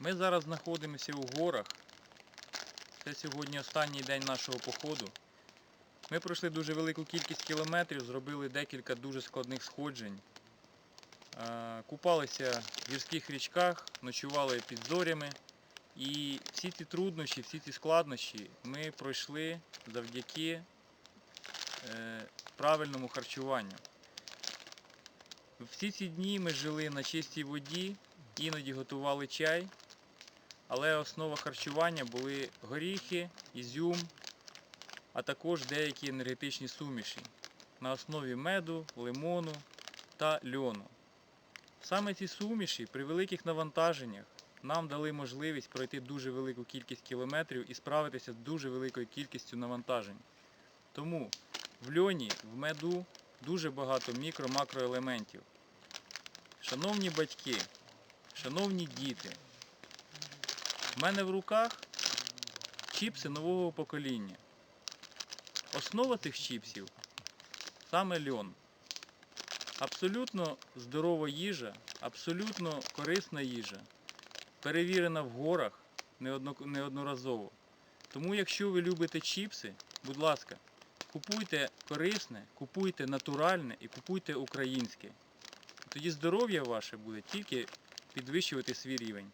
Ми зараз знаходимося у горах. Це сьогодні останній день нашого походу. Ми пройшли дуже велику кількість кілометрів, зробили декілька дуже складних сходжень. Купалися в гірських річках, ночували під зорями. І всі ці труднощі, всі ці складнощі ми пройшли завдяки е, правильному харчуванню. Всі ці дні ми жили на чистій воді, іноді готували чай, але основа харчування були горіхи, ізюм, а також деякі енергетичні суміші на основі меду, лимону та льону. Саме ці суміші при великих навантаженнях нам дали можливість пройти дуже велику кількість кілометрів і справитися з дуже великою кількістю навантажень. Тому в льоні, в меду дуже багато мікро-макроелементів. Шановні батьки, шановні діти, в мене в руках чіпси нового покоління. Основа цих чіпсів саме льон. Абсолютно здорова їжа, абсолютно корисна їжа, перевірена в горах неодноразово. Тому, якщо ви любите чіпси, будь ласка, купуйте корисне, купуйте натуральне і купуйте українське. Тоді здоров'я ваше буде тільки підвищувати свій рівень.